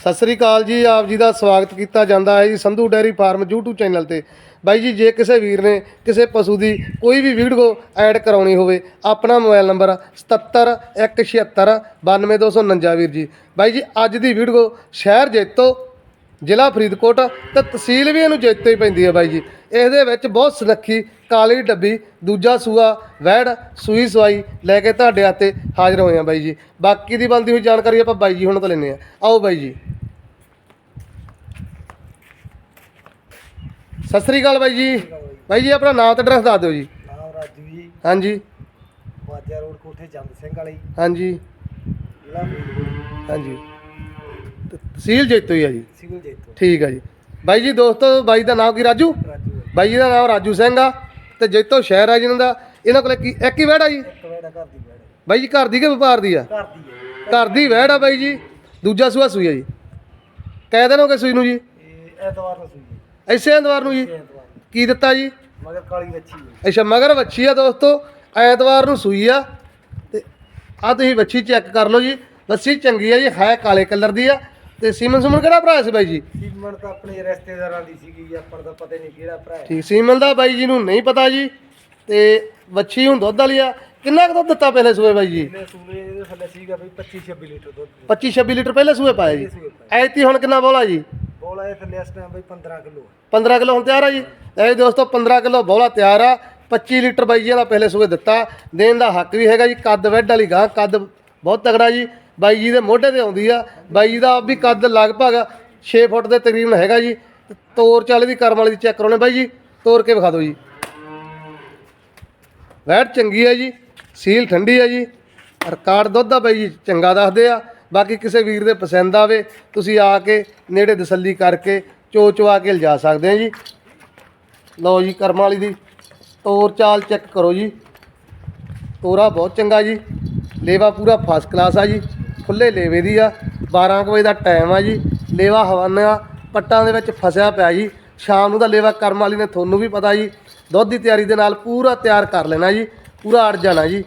ਸਤਿ ਸ੍ਰੀ ਅਕਾਲ ਜੀ, ਆਪ ਜੀ ਦਾ ਸਵਾਗਤ ਕੀਤਾ ਜਾਂਦਾ ਹੈ ਜੀ Sandhu dairy farm YouTube channel ਤੇ। ਬਾਈ ਜੀ, ਜੇ ਕਿਸੇ ਵੀਰ ਨੇ, ਕਿਸੇ ਪਸ਼ੂ ਦੀ ਕੋਈ ਵੀ ਵੀਡੀਓ ਐਡ ਕਰਾਉਣੀ ਹੋਵੇ, ਆਪਣਾ ਮੋਬਾਈਲ ਨੰਬਰ 77 176 ਵੀਰ ਜੀ। ਬਾਈ ਜੀ, ਅੱਜ ਦੀ ਵੀਡੀਓ ਸ਼ਹਿਰ ਜੇਤੋ ਜ਼ਿਲ੍ਹਾ ਫਰੀਦਕੋਟ ਤੇ ਤਹਿਸੀਲ ਵੀ ਇਹਨੂੰ ਜੇਤੋ ਹੀ ਪੈਂਦੀ ਹੈ ਬਾਈ ਜੀ। ਇਸ ਦੇ ਵਿੱਚ ਬਹੁਤ ਸੁਨੱਖੀ ਕਾਲੀ ਡੱਬੀ ਦੂਜਾ ਸੂਆ ਵੈੜ ਸੂਈ ਸਵਾਈ ਲੈ ਕੇ ਤੁਹਾਡੇ ਹੱਥੇ ਹਾਜ਼ਰ ਹੋਏ ਆ ਬਾਈ ਜੀ। ਬਾਕੀ ਦੀ ਬਣਦੀ ਹੋਈ ਜਾਣਕਾਰੀ ਆਪਾਂ ਬਾਈ ਜੀ ਹੁਣ ਤੋਂ ਲੈਂਦੇ ਆ। ਆਓ ਬਾਈ ਜੀ। ਸਤਿ ਸ੍ਰੀ ਅਕਾਲ ਬਾਈ ਜੀ। ਬਾਈ ਜੀ ਆਪਣਾ ਨਾਮ ਤੇ ਐਡਰੈਸ ਦੱਸ ਦਿਓ ਜੀ। ਨਾਮ ਰਾਜੂ ਜੀ ਹਾਂਜੀ। ਵਾਜਾ ਰੋਡ ਕੋਠੇ ਜੰਦ ਸਿੰਘ ਵਾਲੀ। ਹਾਂਜੀ। ਜ਼ਿਲ੍ਹਾ ਫਰੀਦਕੋਟ। ਹਾਂਜੀ। ਤੇ ਤਹਿਸੀਲ ਜੇਤੋ ਹੀ ਆ ਜੀ। ਸਿਵਲ ਜੈਤੋ ਠੀਕ ਆ ਜੀ। ਬਾਈ ਜੀ ਦੋਸਤੋ ਬਾਈ ਦਾ ਨਾਮ ਕੀ? ਰਾਜੂ? ਰਾਜੂ ਹੈ। ਬਾਈ ਜੀ ਦਾ ਨਾਮ ਰਾਜੂ ਸਿੰਘ ਆ ਤੇ ਜੇਤੋ ਸ਼ਹਿਰ ਆ ਜਿਹਨਾਂ ਦਾ। ਇਹਨਾਂ ਕੋਲੇ ਕੀ ਇੱਕ ਹੀ ਵਹਿੜ ਜੀ? ਇੱਕ ਵੇੜਾ ਘਰ ਦੀ ਵੇੜਾ ਬਾਈ ਜੀ ਘਰ ਦੀ ਕਿ ਵਪਾਰ ਦੀ ਆ? ਘਰ ਦੀ ਹੈ ਘਰ ਦੀ ਵਹਿੜ ਆ ਬਾਈ ਜੀ। ਦੂਜਾ ਸੂਆ ਸੂਈ ਆ ਜੀ। ਕਹਿ ਦਿਨ ਹੋ ਗਏ ਸੂਈ ਨੂੰ ਜੀ? ਇਹ ਐਤਵਾਰ ਨੂੰ ਸੂਈ ਹੈ ਐਸੇ ਐਤਵਾਰ ਨੂੰ ਜੀ? ਇਹ ਐਤਵਾਰ ਨੂੰ। ਕੀ ਦਿੱਤਾ ਜੀ? ਮਗਰ ਕਾਲੀ ਵੱਛੀ ਹੈ ਅੱਛਾ ਮਗਰ ਵੱਛੀ ਆ ਦੋਸਤੋ। ਐਤਵਾਰ ਨੂੰ ਸੂਈ ਆ। ਤੇ ਆ ਤੁਸੀਂ ਵੱਛੀ ਚੈੱਕ ਕਰ ਲਓ ਜੀ। ਵੱਛੀ ਚੰਗੀ ਆ ਜੀ ਹੈ ਕਾਲੇ ਕਲਰ ਦੀ ਆ। ਤੇ ਸੀਮਨ ਸੁਮਨ ਕਿਹੜਾ ਭਰਾ ਸੀ ਬਾਈ ਜੀ? ਸੀਮਨ ਤਾਂ ਆਪਣੇ ਰਿਸ਼ਤੇਦਾਰਾਂ ਦੀ ਸੀਗੀ ਆਪਾਂ ਤਾਂ ਪਤਾ ਨਹੀਂ ਕਿਹੜਾ ਭਰਾ ਹੈ। ਠੀਕ ਸੀਮਨ ਦਾ ਬਾਈ ਜੀ ਨੂੰ ਨਹੀਂ ਪਤਾ ਜੀ ਤੇ ਵੱਛੀ ਹੁਣ ਦੁੱਧ ਵਾਲੀ ਆ। ਕਿੰਨਾ ਕੁ ਦੁੱਧ ਦਿੱਤਾ ਪਹਿਲੇ ਸੂਏ ਬਾਈ ਜੀ? ਇਹਨੇ ਸੂਏ ਇਹਦੇ ਥੱਲੇ ਸੀਗਾ ਬਈ 25 26 ਲੀਟਰ ਦੁੱਧ। 25 26 ਲੀਟਰ ਪਹਿਲੇ ਸੂਏ ਪਾਇਆ ਜੀ। ਐਤੀ ਹੁਣ ਕਿੰਨਾ ਬੋਲਾ ਜੀ? ਬੋਲਾ ਇਹ ਥੱਲੇ ਇਸ ਟਾਈਮ ਬਈ 15 ਕਿਲੋ 15 ਕਿਲੋ ਹੁਣ ਤਿਆਰ ਆ ਜੀ? ਇਹ ਦੋਸਤੋ 15 ਕਿਲੋ ਬੋਲਾ ਤਿਆਰ ਆ। 25 ਲੀਟਰ ਬਾਈ ਜੀ ਦਾ ਪਹਿਲੇ ਸੂਏ ਦਿੱਤਾ। ਦੇਣ ਦਾ ਹੱਕ ਵੀ ਹੈਗਾ ਜੀ। ਕੱਦ ਵੈਡ ਵਾਲੀ ਗਾਂ ਕੱਦ ਬਹੁਤ ਤਗੜਾ ਜੀ। ਬਾਈ ਜੀ ਦੇ ਮੋਢੇ ਤੇ ਆਉਂਦੀ ਆ। ਬਾਈ ਜੀ ਦਾ ਵੀ ਕੱਦ ਲਗਭਗ 6 ਫੁੱਟ ਦੇ ਤਕਰੀਬਨ ਹੈਗਾ ਜੀ। ਤੋਰ ਚੱਲ ਦੀ ਕਰਮ ਵਾਲੀ ਦੀ ਚੈੱਕ ਕਰਾਉਣੇ ਬਾਈ ਜੀ, ਤੋਰ ਕੇ ਵਿਖਾ ਦਿਓ ਜੀ। ਵੈਟ ਚੰਗੀ ਹੈ ਜੀ, ਸੀਲ ਠੰਡੀ ਹੈ ਜੀ। ਰਿਕਾਰਡ ਦੁੱਧ ਦਾ ਬਾਈ ਜੀ, ਚੰਗਾ ਦੱਸਦੇ ਆ। ਬਾਕੀ ਕਿਸੇ ਵੀਰ ਦੇ ਪਸੰਦ ਆਵੇ, ਤੁਸੀਂ ਆ ਕੇ ਨੇੜੇ ਤਸੱਲੀ ਕਰਕੇ ਚੋ ਚਵਾ ਕੇ ਲਿਜਾ ਸਕਦੇ ਆ ਜੀ। ਲਓ ਜੀ, ਕਰਮ ਵਾਲੀ ਦੀ ਤੋਰ ਚਾਲ ਚੈੱਕ ਕਰੋ ਜੀ। ਤੋਰਾ ਬਹੁਤ ਚੰਗਾ ਜੀ। ਲੇਵਾ ਪੂਰਾ ਫਸਟ ਕਲਾਸ ਆ ਜੀ। ਖੁੱਲੇ ਲੇਵੇ ਦੀ ਆ। 12 ਕੁ ਵਜੇ ਦਾ ਟਾਈਮ ਆ ਜੀ। ਲੇਵਾ ਹਵਾਨਾ ਪੱਟਾਂ ਦੇ ਵਿੱਚ ਫਸਿਆ ਪਿਆ ਜੀ। ਸ਼ਾਮ ਨੂੰ ਦਾ ਲੇਵਾ ਕਰਮ ਵਾਲੀ ਨੇ ਤੁਹਾਨੂੰ ਵੀ ਪਤਾ ਜੀ। ਦੁੱਧ ਦੀ ਤਿਆਰੀ ਦੇ ਨਾਲ ਪੂਰਾ ਤਿਆਰ ਕਰ ਲੈਣਾ ਜੀ। ਪੂਰਾ ਅੜ ਜਾਣਾ ਜੀ।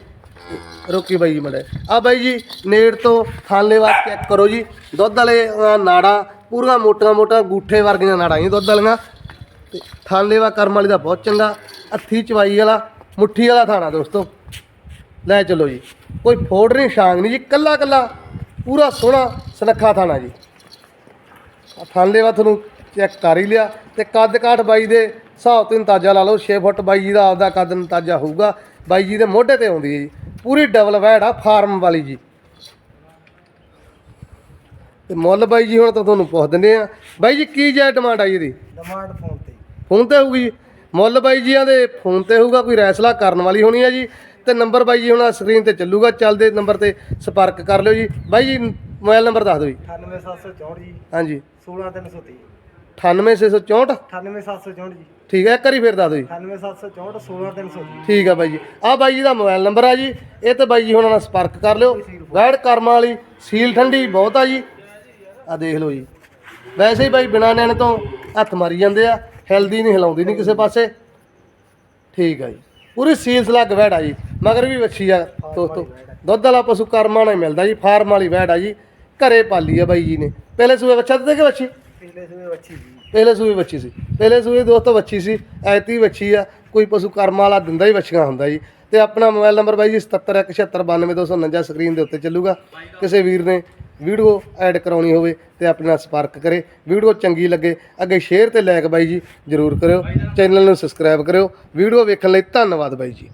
ਰੋਕੀ ਬਾਈ ਜੀ ਮੜੇ। ਆ ਬਾਈ ਜੀ ਨੇੜ ਤੋਂ ਥਾਲੇ ਵਾ ਚੈੱਕ ਕਰੋ ਜੀ। ਦੁੱਧ ਵਾਲੇ ਅਹ, ਨਾੜਾਂ ਪੂਰੀਆਂ ਮੋਟੀਆਂ ਮੋਟੀਆਂ ਗੂਠੇ ਵਰਗੀਆਂ ਨਾੜਾਂ ਜੀ ਦੁੱਧ ਵਾਲੀਆਂ। ਤੇ ਥਾਲੇਵਾ ਕਰਮ ਵਾਲੀ ਦਾ ਬਹੁਤ ਚੰਗਾ। ਹੱਥੀ ਚਵਾਈ ਵਾਲਾ ਮੁੱਠੀ ਵਾਲਾ ਥਾਣਾ ਦੋਸਤੋ। ਲੈ ਚਲੋ ਜੀ। ਕੋਈ ਫੋੜ ਨਹੀਂ ਸ਼ਾਂਗ ਨਹੀਂ ਜੀ। ਕੱਲਾ ਕੱਲਾ ਪੂਰਾ ਸੋਹਣਾ ਸੁਨੱਖਾ ਥਾਣਾ ਜੀ। ਥਾਲੇਵਾ ਤੁਹਾਨੂੰ ਚੈੱਕ ਕਰ ਹੀ ਲਿਆ ਤੇ ਕੱਦ ਕਾਠ ਬਾਈ ਦੇ ਹਿਸਾਬ ਤੋਂ ਅੰਦਾਜ਼ਾ ਲਾ ਲਓ 6 ਫੁੱਟ ਬਾਈ ਜੀ ਦਾ ਆਪਦਾ ਕੱਦ ਅੰਦਾਜ਼ਾ ਹੋਊਗਾ ਬਾਈ ਜੀ ਦੇ ਮੋਢੇ ਤੇ ਆਉਂਦੀ ਹੈ ਜੀ। ਪੂਰੀ ਡਬਲ ਵੈੜ ਆ ਫਾਰਮ ਵਾਲੀ ਜੀ। ਤੇ ਮੁੱਲ ਬਾਈ ਜੀ ਹੁਣ ਤਾਂ ਤੁਹਾਨੂੰ ਪੁੱਛ ਦਿੰਦੇ ਆ ਬਾਈ ਜੀ ਕੀ ਜੈ ਡਿਮਾਂਡ ਆਈ ਇਹਦੀ? ਡਿਮਾਂਡ ਫੋਨ ਤੇ। ਫੋਨ ਤੇ ਹੋਊਗੀ ਜੀ। ਮੁੱਲ ਬਾਈ ਜੀਆਂ ਦੇ ਫੋਨ ਤੇ ਹੋਊਗਾ ਕੋਈ ਰੈਸਲਾ ਕਰਨ ਵਾਲੀ ਹੋਣੀ ਹੈ ਜੀ। ਤੇ ਨੰਬਰ ਬਾਈ ਜੀ ਹੁਣ ਸਕਰੀਨ ਤੇ ਚੱਲੂਗਾ ਚੱਲਦੇ ਨੰਬਰ ਤੇ ਸੰਪਰਕ ਕਰ ਲਿਓ ਜੀ। ਬਾਈ ਜੀ ਮੋਬਾਈਲ ਨੰਬਰ ਦੱਸ ਦਿਓ ਜੀ। 98764 ਜੀ। ਹਾਂਜੀ। 16330 98664 98764 ਜੀ। ਠੀਕ ਹੈ ਇੱਕ ਵਾਰੀ ਫਿਰ ਦੱਸ ਦਿਓ ਜੀ। 98764 16330 ਠੀਕ ਹੈ ਬਾਈ ਜੀ। ਆ ਬਾਈ ਜੀ ਦਾ ਮੋਬਾਈਲ ਨੰਬਰ ਆ ਜੀ। ਇਹ ਤੇ ਬਾਈ ਜੀ ਹੁਣ ਨਾਲ ਸੰਪਰਕ ਕਰ ਲਿਓ। ਵੈੜ ਕਰਮਾਂ ਵਾਲੀ ਸੀਲ ਠੰਡੀ ਬਹੁਤ ਆ ਜੀ। ਆ ਦੇਖ ਲਓ ਜੀ। ਵੈਸੇ ਹੀ ਬਾਈ ਬਿਨਾਂ ਨੈਣ ਤੋਂ ਹੱਥ ਮਾਰੀ ਜਾਂਦੇ ਆ। ਹਿਲਦੀ ਨਹੀਂ ਹਿਲਾਉਂਦੀ ਨਹੀਂ ਕਿਸੇ ਪਾਸੇ। ਠੀਕ ਆ ਜੀ। ਪੂਰੀ ਸੀਲ ਸਲੱਗ ਵੈੜ ਆ ਜੀ। ਮਗਰ ਵੀ ਵੱਛੀ ਆ। ਦੋਸਤੋ ਦੁੱਧ ਵਾਲਾ ਪਸ਼ੂ ਕਰਮਾਂ ਨਾਲ ਹੀ ਮਿਲਦਾ ਜੀ ਫਾਰਮ ਵਾਲੀ ਵੈੜ ਆ ਜੀ। ਘਰੇ ਪਾਲੀ ਆ ਬਾਈ ਜੀ ਨੇ। ਪਹਿਲੇ ਸੂਏ ਬੱਚਾ ਦਿੱਤੇ ਕਿ ਵੱਛੀ? ਪਿਛਲੇ ਸੂਏ ਵੱਛੀ ਜੀ ਪਹਿਲੇ ਸੂਏ ਬੱਚੀ ਸੀ। ਪਹਿਲੇ ਸੂਏ ਦੋਸਤੋ ਬੱਚੀ ਸੀ ਐਤੀ ਬੱਚੀ ਆ। ਕੋਈ ਪਸ਼ੂ ਕਰਮ ਵਾਲਾ ਦਿੰਦਾ ਹੀ ਬੱਚੀਆਂ ਹੁੰਦਾ ਜੀ। ਤੇ ਆਪਣਾ ਮੋਬਾਈਲ ਨੰਬਰ ਬਾਈ ਜੀ 7717929249 ਸਕਰੀਨ ਦੇ ਉੱਤੇ ਚੱਲੂਗਾ। ਕਿਸੇ ਵੀਰ ਨੇ ਵੀਡੀਓ ਐਡ ਕਰਾਉਣੀ ਹੋਵੇ ਤੇ ਆਪਣੇ ਨਾਲ ਸੰਪਰਕ ਕਰੇ। ਵੀਡੀਓ ਚੰਗੀ ਲੱਗੇ ਅੱਗੇ ਸ਼ੇਅਰ ਤੇ ਲਾਇਕ ਬਾਈ ਜੀ ਜਰੂਰ ਕਰਿਓ। ਚੈਨਲ ਨੂੰ ਸਬਸਕ੍ਰਾਈਬ ਕਰਿਓ। ਵੀਡੀਓ ਵੇਖਣ ਲਈ ਧੰਨਵਾਦ ਬਾਈ ਜੀ।